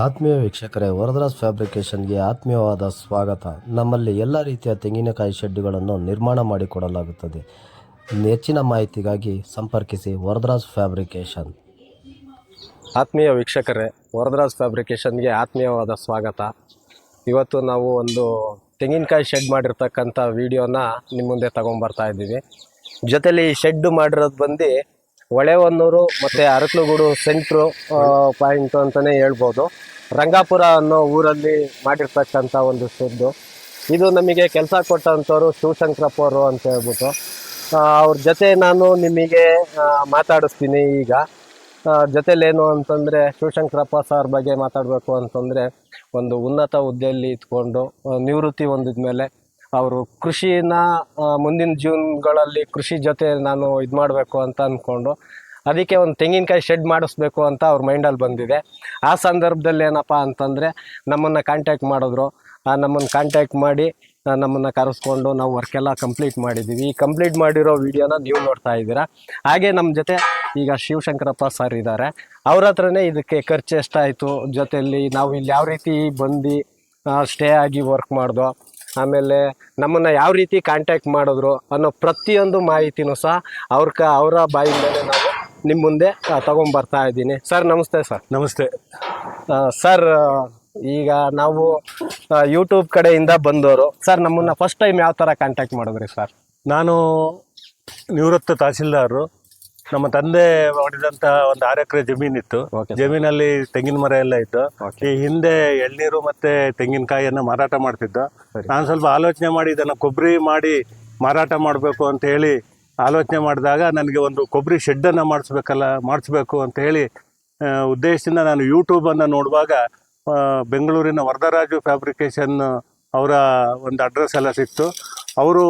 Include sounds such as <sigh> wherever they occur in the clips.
ಆತ್ಮೀಯ ವೀಕ್ಷಕರೇ, ವರದರಾಜ್ ಫ್ಯಾಬ್ರಿಕೇಷನ್ಗೆ ಆತ್ಮೀಯವಾದ ಸ್ವಾಗತ. ನಮ್ಮಲ್ಲಿ ಎಲ್ಲ ರೀತಿಯ ತೆಂಗಿನಕಾಯಿ ಶೆಡ್ಡುಗಳನ್ನು ನಿರ್ಮಾಣ ಮಾಡಿಕೊಡಲಾಗುತ್ತದೆ. ಹೆಚ್ಚಿನ ಮಾಹಿತಿಗಾಗಿ ಸಂಪರ್ಕಿಸಿ ವರದರಾಜ್ ಫ್ಯಾಬ್ರಿಕೇಷನ್ ಆತ್ಮೀಯ ವೀಕ್ಷಕರೇ, ವರದರಾಜ್ ಫ್ಯಾಬ್ರಿಕೇಷನ್ಗೆ ಆತ್ಮೀಯವಾದ ಸ್ವಾಗತ. ಇವತ್ತು ನಾವು ಒಂದು ತೆಂಗಿನಕಾಯಿ ಶೆಡ್ ಮಾಡಿರ್ತಕ್ಕಂಥ ವಿಡಿಯೋನ ನಿಮ್ಮ ಮುಂದೆ ತಗೊಂಬರ್ತಾ ಇದ್ದೀವಿ. ಜೊತೆಲಿ ಈ ಶೆಡ್ ಮಾಡಿರೋದು ಬಂದು ಹೊಳೆಹೊನ್ನೂರು ಮತ್ತು ಅರಕಲಗೂಡು ಸೆಂಟ್ರು ಪಾಯಿಂಟ್ ಅಂತಲೇ ಹೇಳ್ಬೋದು. ರಂಗಾಪುರ ಅನ್ನೋ ಊರಲ್ಲಿ ಮಾಡಿರ್ತಕ್ಕಂಥ ಒಂದು ಸುದ್ದು ಇದು ನಮಗೆ ಕೆಲಸ ಕೊಟ್ಟಂಥವ್ರು ಶಿವಶಂಕರಪ್ಪ ಅವರು ಅಂತ ಹೇಳ್ಬಿಟ್ಟು ಅವ್ರ ಜೊತೆ ನಾನು ನಿಮಗೆ ಮಾತಾಡಿಸ್ತೀನಿ ಈಗ. ಜೊತೆಲೇನು ಅಂತಂದರೆ ಶಿವಶಂಕರಪ್ಪ ಸರ್ ಬಗ್ಗೆ ಮಾತಾಡಬೇಕು ಅಂತಂದರೆ ಒಂದು ಉನ್ನತ ಹುದ್ದೆಯಲ್ಲಿ ಇದ್ಕೊಂಡು ನಿವೃತ್ತಿ ಹೊಂದಿದ ಮೇಲೆ ಅವರು ಕೃಷಿನ ಮುಂದಿನ ಜೀವನಗಳಲ್ಲಿ ಕೃಷಿ ಜೊತೆ ನಾನು ಇದು ಮಾಡಬೇಕು ಅಂತ ಅಂದ್ಕೊಂಡು ಅದಕ್ಕೆ ಒಂದು ತೆಂಗಿನಕಾಯಿ ಶೆಡ್ ಮಾಡಿಸ್ಬೇಕು ಅಂತ ಅವ್ರ ಮೈಂಡಲ್ಲಿ ಬಂದಿದೆ. ಆ ಸಂದರ್ಭದಲ್ಲಿ ಏನಪ್ಪ ಅಂತಂದರೆ ನಮ್ಮನ್ನು ಕಾಂಟ್ಯಾಕ್ಟ್ ಮಾಡಿದ್ರು. ನಮ್ಮನ್ನು ಕಾಂಟ್ಯಾಕ್ಟ್ ಮಾಡಿ ನಮ್ಮನ್ನು ಕರೆಸ್ಕೊಂಡು ನಾವು ವರ್ಕೆಲ್ಲ ಕಂಪ್ಲೀಟ್ ಮಾಡಿದ್ದೀವಿ ಈ ಕಂಪ್ಲೀಟ್ ಮಾಡಿರೋ ವಿಡಿಯೋನ ನೀವು ನೋಡ್ತಾ ಇದ್ದೀರಾ. ಹಾಗೆ ನಮ್ಮ ಜೊತೆ ಈಗ ಶಿವಶಂಕರಪ್ಪ ಸರ್ ಇದ್ದಾರೆ. ಅವ್ರ ಹತ್ರನೇ ಇದಕ್ಕೆ ಖರ್ಚು ಎಷ್ಟಾಯಿತು? ಜೊತೆಯಲ್ಲಿ ನಾವು ಇಲ್ಲಿ ಯಾವ ರೀತಿ ಬಂದು ಸ್ಟೇ ಆಗಿ ವರ್ಕ್ ಮಾಡ್ದೋ? ಆಮೇಲೆ ನಮ್ಮನ್ನು ಯಾವ ರೀತಿ ಕಾಂಟ್ಯಾಕ್ಟ್ ಮಾಡಿದ್ರು ಅನ್ನೋ ಪ್ರತಿಯೊಂದು ಮಾಹಿತಿನೂ ಸಹ ಅವ್ರ ಕ ಅವರ ಬಾಯಿಂದಲೇ ನಾವು ನಿಮ್ಮ ಮುಂದೆ ಆ, ತಗೊಂಬರ್ತಾ ಇದ್ದೀನಿ. ಸರ್ ನಮಸ್ತೆ ಸರ್. ನಮಸ್ತೆ. ಸರ್ ಈಗ ನಾವು ಯೂಟ್ಯೂಬ್ ಕಡೆಯಿಂದ ಬಂದವರು. ಸರ್ ನಮ್ಮನ್ನು ಫಸ್ಟ್ ಟೈಮ್ ಯಾವ ಥರ ಕಾಂಟ್ಯಾಕ್ಟ್ ಮಾಡಿದ್ರಿ ಸರ್? ನಾನು ನಿವೃತ್ತ ತಹಸೀಲ್ದಾರರು ನಮ್ಮ ತಂದೆ ಮಾಡಿದಂತ ಒಂದು ಆರು ಎಕರೆ ಜಮೀನಿತ್ತು. ಜಮೀನಲ್ಲಿ ತೆಂಗಿನ ಮರ ಎಲ್ಲ ಇತ್ತು. ಈ ಹಿಂದೆ ಎಳ್ನೀರು ಮತ್ತೆ ತೆಂಗಿನಕಾಯಿಯನ್ನ ಮಾರಾಟ ಮಾಡ್ತಿದ್ದ. ನಾನು ಸ್ವಲ್ಪ ಆಲೋಚನೆ ಮಾಡಿ ಇದನ್ನ ಕೊಬ್ಬರಿ ಮಾಡಿ ಮಾರಾಟ ಮಾಡಬೇಕು ಅಂತ ಹೇಳಿ ಆಲೋಚನೆ ಮಾಡಿದಾಗ ನನಗೆ ಒಂದು ಕೊಬ್ಬರಿ ಶೆಡ್ಡನ್ನು ಮಾಡಿಸ್ಬೇಕಲ್ಲ ಮಾಡಿಸ್ಬೇಕು ಅಂತ ಹೇಳಿ ಉದ್ದೇಶದಿಂದ ನಾನು ಯೂಟ್ಯೂಬನ್ನು ನೋಡುವಾಗ ಬೆಂಗಳೂರಿನ ವರದರಾಜು ಫ್ಯಾಬ್ರಿಕೇಶನ್ ಅವರ ಒಂದು ಅಡ್ರೆಸ್ ಎಲ್ಲ ಸಿಕ್ತು ಅವರು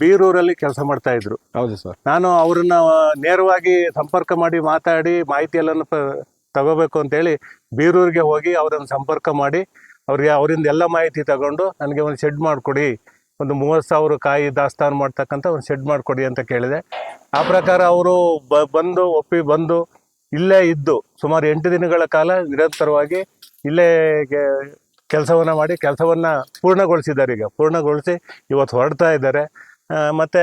ಬೀರೂರಲ್ಲಿ ಕೆಲಸ ಮಾಡ್ತಾ ಇದ್ರು. ಹೌದು ಸರ್. ನಾನು ಅವ್ರನ್ನ ನೇರವಾಗಿ ಸಂಪರ್ಕ ಮಾಡಿ ಮಾತಾಡಿ ಮಾಹಿತಿ ಎಲ್ಲನೂ ಪ ತಗೋಬೇಕು ಅಂತೇಳಿ ಬೀರೂರಿಗೆ ಹೋಗಿ ಅವರನ್ನು ಸಂಪರ್ಕ ಮಾಡಿ ಅವ್ರಿಗೆ ಅವರಿಂದ ಎಲ್ಲ ಮಾಹಿತಿ ತಗೊಂಡು ನನಗೆ ಒಂದು ಶೆಡ್ ಮಾಡಿಕೊಡಿ. ಒಂದು ಮೂವತ್ತು ಸಾವಿರ ಕಾಯಿ ದಾಸ್ತಾನು ಮಾಡ್ತಕ್ಕಂಥ ಒಂದು ಶೆಡ್ ಮಾಡಿಕೊಡಿ ಅಂತ ಕೇಳಿದೆ. ಆ ಪ್ರಕಾರ ಅವರು ಬ ಬಂದು ಒಪ್ಪಿ ಬಂದು ಇಲ್ಲೇ ಇದ್ದು ಸುಮಾರು ಎಂಟು ದಿನಗಳ ಕಾಲ ನಿರಂತರವಾಗಿ ಇಲ್ಲೇ ಕೆಲಸವನ್ನ ಮಾಡಿ ಕೆಲಸವನ್ನ ಪೂರ್ಣಗೊಳಿಸಿದ್ದಾರೆ ಈಗ. ಪೂರ್ಣಗೊಳಿಸಿ ಇವತ್ತು ಹೊರಡ್ತಾ ಇದ್ದಾರೆ. ಮತ್ತು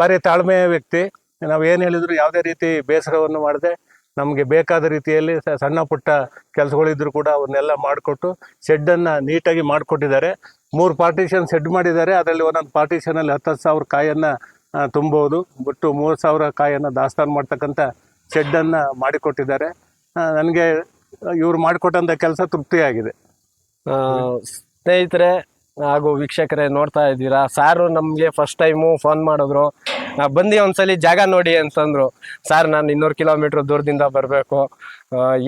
ಭಾರಿ ತಾಳ್ಮೆಯ ವ್ಯಕ್ತಿ. ನಾವು ಏನು ಹೇಳಿದ್ರು ಯಾವುದೇ ರೀತಿ ಬೇಸರವನ್ನು ಮಾಡದೆ ನಮಗೆ ಬೇಕಾದ ರೀತಿಯಲ್ಲಿ ಸಣ್ಣ ಪುಟ್ಟ ಕೆಲಸಗಳಿದ್ರು ಕೂಡ ಅವನ್ನೆಲ್ಲ ಮಾಡಿಕೊಟ್ಟು ಶೆಡ್ಡನ್ನು ನೀಟಾಗಿ ಮಾಡಿಕೊಟ್ಟಿದ್ದಾರೆ. ಮೂರು ಪಾರ್ಟಿಷನ್ ಶೆಡ್ ಮಾಡಿದ್ದಾರೆ. ಅದರಲ್ಲಿ ಒಂದೊಂದು ಪಾರ್ಟಿಷನಲ್ಲಿ ಹತ್ತು ಸಾವಿರ ಕಾಯನ್ನು ತುಂಬೋದು. ಬಿಟ್ಟು ಮೂರು ಸಾವಿರ ಕಾಯನ್ನು ದಾಸ್ತಾನು ಮಾಡ್ತಕ್ಕಂಥ ಶೆಡ್ಡನ್ನು ಮಾಡಿಕೊಟ್ಟಿದ್ದಾರೆ. ನನಗೆ ಇವರು ಮಾಡಿಕೊಟ್ಟಂಥ ಕೆಲಸ ತೃಪ್ತಿಯಾಗಿದೆ. ಸ್ನೇಹಿತರೆ ಹಾಗೂ ವೀಕ್ಷಕರೇ ನೋಡ್ತಾ ಇದ್ದೀರಾ? ಸಾರು ನಮಗೆ ಫಸ್ಟ್ ಟೈಮು ಫೋನ್ ಮಾಡಿದ್ರು. ಬಂದು ಒಂದ್ಸಲಿ ಜಾಗ ನೋಡಿ ಅಂತಂದ್ರು. ಸರ್ ನಾನು ಇನ್ನೂರು ಕಿಲೋಮೀಟ್ರ್ ದೂರದಿಂದ ಬರಬೇಕು.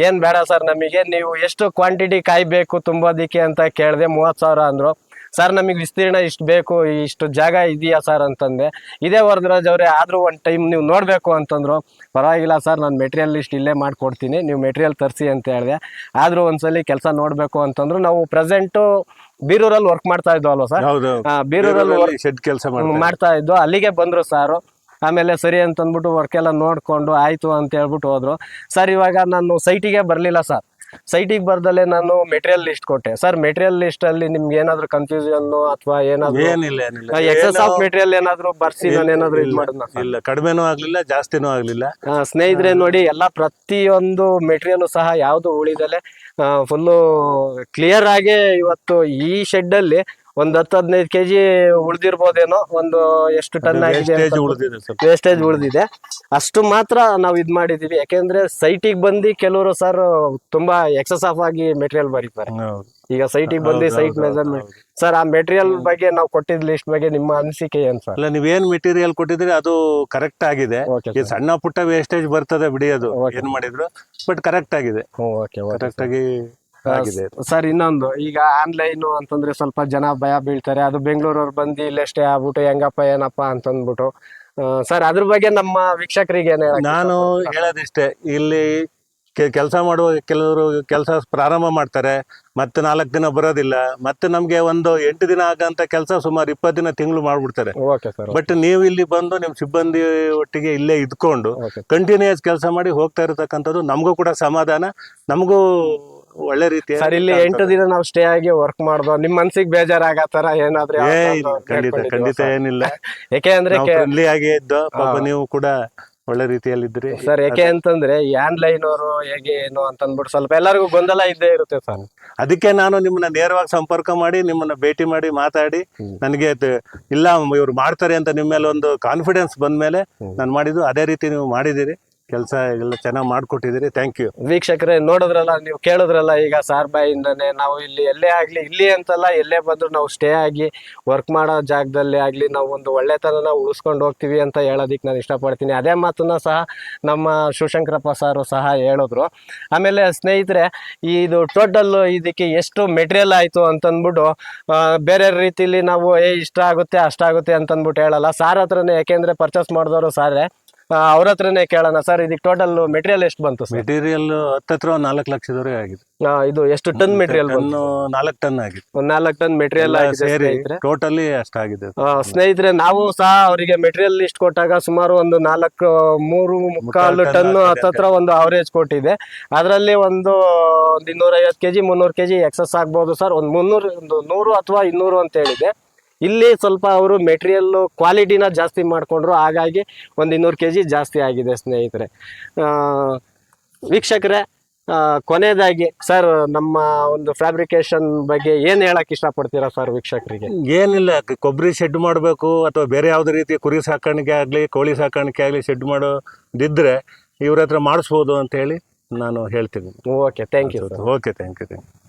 ಏನು ಬೇಡ ಸರ್ ನಮಗೆ ನೀವು ಎಷ್ಟು ಕ್ವಾಂಟಿಟಿ ಕಾಯಬೇಕು ತುಂಬೋದಿಕ್ಕೆ ಅಂತ ಕೇಳಿದೆ ಮೂವತ್ತು ಸಾವಿರ ಅಂದರು. ಸರ್ ನಮಗೆ ವಿಸ್ತೀರ್ಣ ಇಷ್ಟು ಬೇಕು ಇಷ್ಟು ಜಾಗ ಇದೆಯಾ ಸರ್ ಅಂತಂದೆ. ಇದೇ ವರದರಾಜ್ ಅವರೇ ಆದರೂ ಒಂದು ಟೈಮ್ ನೀವು ನೋಡಬೇಕು ಅಂತಂದ್ರು. ಪರವಾಗಿಲ್ಲ ಸರ್ ನಾನು ಮೆಟೀರಿಯಲ್ ಲಿಸ್ಟ್ ಇಲ್ಲೇ ಮಾಡಿಕೊಡ್ತೀನಿ ನೀವು ಮೆಟೀರಿಯಲ್ ತರಿಸಿ ಅಂತ ಹೇಳಿದೆ. ಆದರೂ ಒಂದ್ಸಲಿ ಕೆಲಸ ನೋಡಬೇಕು ಅಂತಂದ್ರು. ನಾವು ಪ್ರೆಸೆಂಟು ಬೀರೂರಲ್ಲಿ ವರ್ಕ್ ಮಾಡ್ತಾ ಇದ್ವು ಅಲ್ವಾ ಸರ್ ಬೀರೂರಲ್ಲಿ ಶೆಡ್ ಕೆಲಸ ಮಾಡ್ತಾ ಇದ್ದು ಅಲ್ಲಿಗೆ ಬಂದ್ರು ಸಾರು ಆಮೇಲೆ ಸರಿ ಅಂತಂದ್ಬಿಟ್ಟು ವರ್ಕೆಲ್ಲ ನೋಡ್ಕೊಂಡು ಆಯ್ತು ಅಂತ ಹೇಳ್ಬಿಟ್ಟು ಹೋದರು. ಸರ್ ಇವಾಗ ನಾನು ಸೈಟಿಗೆ ಬರಲಿಲ್ಲ ಸರ್ ಸೈಟಿಗೆ ಬರ್ದಲ್ಲೇ ನಾನು ಮೆಟೀರಿಯಲ್ ಲಿಸ್ಟ್ ಕೊಟ್ಟೆ. ಸರ್ ಮೆಟೀರಿಯಲ್ ಲಿಸ್ಟ್ ಅಲ್ಲಿ ನಿಮ್ಗೆ ಏನಾದ್ರು ಕನ್ಫ್ಯೂಷನ್ ಅಥವಾ ಏನಾದ್ರು ಏನಿಲ್ಲ ಏನಿಲ್ಲ. ಎಕ್ಸಸ್ ಆಫ್ ಮೆಟೀರಿಯಲ್ ಏನಾದ್ರು ಬರ್ಸಿ ನಾನು ಏನಾದ್ರು ಇದು ಇಲ್ಲ ಕಡಿಮೆನೂ ಆಗ್ಲಿಲ್ಲ ಜಾಸ್ತಿನೂ ಆಗ್ಲಿಲ್ಲ. ಸ್ನೇಹಿತರೆ ನೋಡಿ ಎಲ್ಲ ಪ್ರತಿಯೊಂದು ಮೆಟೀರಿಯಲ್ ಸಹ ಯಾವುದು ಉಳಿದಲೆ ಫುಲ್ಲು ಕ್ಲಿಯರ್ ಆಗಿ ಇವತ್ತು ಈ ಶೆಡ್ ಅಲ್ಲಿ ಒಂದ್ ಹತ್ತು ಹದಿನೈದು ಕೆಜಿ ಉಳ್ದಿರ್ಬೋದೇನೋ? ಒಂದು ಎಷ್ಟು ಟನ್ ಆಗಿದೆ ವೇಸ್ಟೇಜ್ ಉಳಿದಿದೆ ಸ್ವಲ್ಪ ವೇಸ್ಟೇಜ್ ಉಳಿದಿದೆ. ಅಷ್ಟು ಮಾತ್ರ ನಾವು ಇದು ಮಾಡಿದೀವಿ. ಯಾಕೆಂದ್ರೆ ಸೈಟಿಗೆ ಬಂದು ಕೆಲವರು ಸರ್ ತುಂಬಾ ಎಕ್ಸಸ್ ಆಫ್ ಆಗಿ ಮೆಟೀರಿಯಲ್ ಬರೀತಾರೆ. ಹೌದು. ಈಗ ಸೈಟಿಗೆ ಬಂದು ಹೌದು, ಸೈಟ್ ಹೌದು, ಮೆಜರ್ಮೆಂಟ್ ಹೌದು. ಸರ್ ಆ ಮೆಟೀರಿಯಲ್ ಬಗ್ಗೆ ನಾವು ಕೊಟ್ಟಿದ್ ಲಿಸ್ಟ್ ಬಗ್ಗೆ ನಿಮ್ಮ ಅನಿಸಿಕೆ ಏನ್ ಸರ್ ಅಲ್ಲ ನೀವೇನ್ ಮೆಟೀರಿಯಲ್ ಕೊಟ್ಟಿದ್ರಿ ಅದು ಕರೆಕ್ಟ್ ಆಗಿದೆ. ಈ ಸಣ್ಣ ಪುಟ್ಟ ವೇಸ್ಟೇಜ್ ಬರ್ತದೆ ಬಿಡಿ ಅದು. Okay. ಏನ್ ಮಾಡಿದ್ರು? ಬಟ್ ಕರೆಕ್ಟ್ ಆಗಿದೆ. ಕರೆಕ್ಟ್ ಆಗಿ ಆಗಿದೆ ಸರ್ ಇನ್ನೊಂದು. ಈಗ ಆನ್ಲೈನ್ ಅಂತಂದ್ರೆ ಸ್ವಲ್ಪ ಜನ ಭಯ ಬೀಳ್ತಾರೆ. ಅದು ಬೆಂಗಳೂರವ್ರು ಬಂದು ಇಲ್ಲೆಷ್ಟೇ ಆಗ್ಬಿಟ್ಟು ಹೆಂಗಪ್ಪ ಏನಪ್ಪ? ಅಂತಂದ್ಬಿಟ್ಟು. ಸರ್ ಅದ್ರ ಬಗ್ಗೆ ನಮ್ಮ ವೀಕ್ಷಕರಿಗೆ ಏನ್ ನಾನು ಹೇಳೋದಿಷ್ಟೇ ಇಲ್ಲಿ ಕೆಲಸ ಮಾಡುವ ಕೆಲವರು ಕೆಲಸ ಪ್ರಾರಂಭ ಮಾಡ್ತಾರೆ ಮತ್ತೆ ನಾಲ್ಕು ದಿನ ಬರೋದಿಲ್ಲ ಮತ್ತೆ ನಮ್ಗೆ ಒಂದು ಎಂಟು ದಿನ ಆಗಂತ ಕೆಲಸ ಸುಮಾರು ಇಪ್ಪತ್ತು ದಿನ ತಿಂಗಳು ಮಾಡ್ಬಿಡ್ತಾರೆ. ಬಟ್ ನೀವು ಇಲ್ಲಿ ಬಂದು ನಿಮ್ಮ ಸಿಬ್ಬಂದಿ ಒಟ್ಟಿಗೆ ಇಲ್ಲೇ ಇದ್ಕೊಂಡು ಕಂಟಿನ್ಯೂಸ್ ಕೆಲಸ ಮಾಡಿ ಹೋಗ್ತಾ ಇರತಕ್ಕಂಥದ್ದು ನಮಗೂ ಕೂಡ ಸಮಾಧಾನ ನಮಗೂ ಒಳ್ಳೆ ರೀತಿ ಸರ್ ಇಲ್ಲಿ ಎಂಟು ದಿನ ನಾವು ಸ್ಟೇ ಆಗಿ ವರ್ಕ್ ಮಾಡ್ದೋ ನಿಮ್ ಮನ್ಸಿಗೆ ಬೇಜಾರಾಗತ್ತಾರ ಏನಾದ್ರೂ ಏ ಇಲ್ಲ, ಖಂಡಿತ ಖಂಡಿತ ಏನಿಲ್ಲ. <laughs> ಯಾಕೆ ಅಂದ್ರೆ ಫ್ರೆಂಡ್ಲಿ ಆಗೇ ಇದ್ದು ಪಾಪ ನೀವು ಕೂಡ ಒಳ್ಳೆ ರೀತಿಯಲ್ಲಿ ಇದ್ರಿ ಸರ್ ಯಾಕೆ ಅಂತಂದ್ರೆ ಈ ಆನ್ಲೈನ್ ಅವರು ಹೇಗೆ ಏನು ಅಂತ ಅಂದ್ಬಿಟ್ಟು ಸ್ವಲ್ಪ ಎಲ್ಲರಿಗೂ ಗೊಂದಲ ಇದ್ದೇ ಇರುತ್ತೆ ಸರ್. ಅದಕ್ಕೆ ನಾನು ನಿಮ್ಮನ್ನ ನೇರವಾಗಿ ಸಂಪರ್ಕ ಮಾಡಿ ನಿಮ್ಮನ್ನ ಭೇಟಿ ಮಾಡಿ ಮಾತಾಡಿ ನನಗೆ ತ- ಇಲ್ಲ ಇವ್ರು ಮಾಡ್ತಾರೆ ಅಂತ ನಿಮ್ಮ ಮೇಲೆ ಒಂದು ಕಾನ್ಫಿಡೆನ್ಸ್ ಬಂದ್ಮೇಲೆ ಮೇಲೆ ನಾನು ಮಾಡಿದ್ದು ಅದೇ ರೀತಿ ನೀವು ಮಾಡಿದಿರಿ ಕೆಲಸ ಎಲ್ಲ ಚೆನ್ನಾಗಿ ಮಾಡ್ಕೊಟ್ಟಿದ್ದೀರಿ. ಥ್ಯಾಂಕ್ ಯು ವೀಕ್ಷಕರೇ, ನೋಡಿದ್ರಲ್ಲ, ನೀವು ಕೇಳಿದ್ರಲ್ಲ, ಈಗ ಸಾರ್ ಬಾಯಿಂದನೇ ನಾವು ಇಲ್ಲಿ ಎಲ್ಲೇ ಆಗಲಿ, ಇಲ್ಲಿ ಅಂತಲ್ಲ, ಎಲ್ಲೇ ಬಂದರೂ ನಾವು ಸ್ಟೇ ಆಗಿ ವರ್ಕ್ ಮಾಡೋ ಜಾಗದಲ್ಲಿ ಆಗಲಿ, ನಾವು ಒಂದು ಒಳ್ಳೆತನನ ಉಳಿಸ್ಕೊಂಡು ಹೋಗ್ತೀವಿ ಅಂತ ಹೇಳೋದಕ್ಕೆ ನಾನು ಇಷ್ಟಪಡ್ತೀನಿ. ಅದೇ ಮಾತನ್ನ ಸಹ ನಮ್ಮ ಶಿವಶಂಕರಪ್ಪ ಸಾರು ಸಹ ಹೇಳಿದ್ರು. ಆಮೇಲೆ ಸ್ನೇಹಿತರೆ, ಇದು ಟೋಟಲ್ ಇದಕ್ಕೆ ಎಷ್ಟು ಮೆಟೀರಿಯಲ್ ಆಯಿತು ಅಂತಂದ್ಬಿಟ್ಟು ಬೇರೆ ರೀತಿಲಿ ನಾವು, ಏ, ಇಷ್ಟ ಆಗುತ್ತೆ, ಅಷ್ಟಾಗುತ್ತೆ ಅಂತಂದ್ಬಿಟ್ಟು ಹೇಳಲ್ಲ. ಸಾರ್ ಹತ್ರನೇ, ಯಾಕೆಂದರೆ ಪರ್ಚೇಸ್ ಮಾಡಿದವರು ಸಾರೇ ಅವ್ರ ಹತ್ರನೇ ಕೇಳೋಣ ಸರ್ ಇದಕ್ಕೆ ಟೋಟಲ್ ಮೆಟೀರಿಯಲ್ ಎಷ್ಟು ಬಂತು ಸರ್? ಮೆಟೀರಿಯಲ್ ಹತ್ತತ್ರ ನಾಲ್ಕು ಲಕ್ಷದವರೆಗೆ ಆಗಿದೆ. ಆ, ಇದು ಎಷ್ಟು ಟನ್ ಮೆಟೀರಿಯಲ್ ಬಂತು ನಾಲ್ಕು ಟನ್ ಆಗಿದೆ. ಒಂದು ನಾಲ್ಕು ಟನ್ ಮೆಟೀರಿಯಲ್ ಎಲ್ಲ ಆಗಿದೆ ಸೇರಿ ಸ್ನೇಹಿತರೆ. ಟೋಟಲಿ ಅಷ್ಟಾಗಿದೆ ಆ, ಸ್ನೇಹಿತರೆ ನಾವು ಸಹ ಅವರಿಗೆ ಮೆಟೀರಿಯಲ್ ಲಿಸ್ಟ್ ಕೊಟ್ಟಾಗ ಸುಮಾರು ಒಂದು ನಾಲ್ಕು ಮೂರು ಮುಕ್ಕಾಲು ಟನ್ ಹತ್ತತ್ರ ಒಂದು ಅವರೇಜ್ ಕೊಟ್ಟಿದೆ. ಅದರಲ್ಲಿ ಒಂದು ಒಂದು ಇನ್ನೂರ ಐವತ್ತು ಕೆಜಿ ಮುನ್ನೂರು ಕೆಜಿ ಎಕ್ಸಸ್ ಆಗ್ಬೋದು ಸರ್. ಒಂದು ಮುನ್ನೂರು ಒಂದು ನೂರು ಅಥವಾ ಇನ್ನೂರು ಅಂತ ಹೇಳಿದೆ. ಇಲ್ಲಿ ಸ್ವಲ್ಪ ಅವರು ಮೆಟೀರಿಯಲ್ ಕ್ವಾಲಿಟಿನ ಜಾಸ್ತಿ ಮಾಡಿಕೊಂಡ್ರು ಹಾಗಾಗಿ ಒಂದು ಇನ್ನೂರು ಕೆ ಜಿ ಜಾಸ್ತಿ ಆಗಿದೆ ಸ್ನೇಹಿತರೆ. ವೀಕ್ಷಕರೇ ಕೊನೆಯದಾಗಿ ಸರ್ ನಮ್ಮ ಒಂದು ಫ್ಯಾಬ್ರಿಕೇಶನ್ ಬಗ್ಗೆ ಏನು ಹೇಳಕ್ ಇಷ್ಟಪಡ್ತೀರಾ ಸರ್ ವೀಕ್ಷಕರಿಗೆ? ಏನಿಲ್ಲ ಕೊಬ್ಬರಿ ಶೆಡ್ ಮಾಡಬೇಕು ಅಥವಾ ಬೇರೆ ಯಾವುದೇ ರೀತಿ ಕುರಿ ಸಾಕಾಣಿಕೆ ಆಗಲಿ ಕೋಳಿ ಸಾಕಾಣಿಕೆ ಆಗಲಿ ಶೆಡ್ ಮಾಡೋದಿದ್ರೆ ಇವ್ರ ಹತ್ರ ಮಾಡಿಸ್ಬೋದು ಅಂತ ಹೇಳಿ ನಾನು ಹೇಳ್ತೀನಿ okay thank you sir okay thank you thank you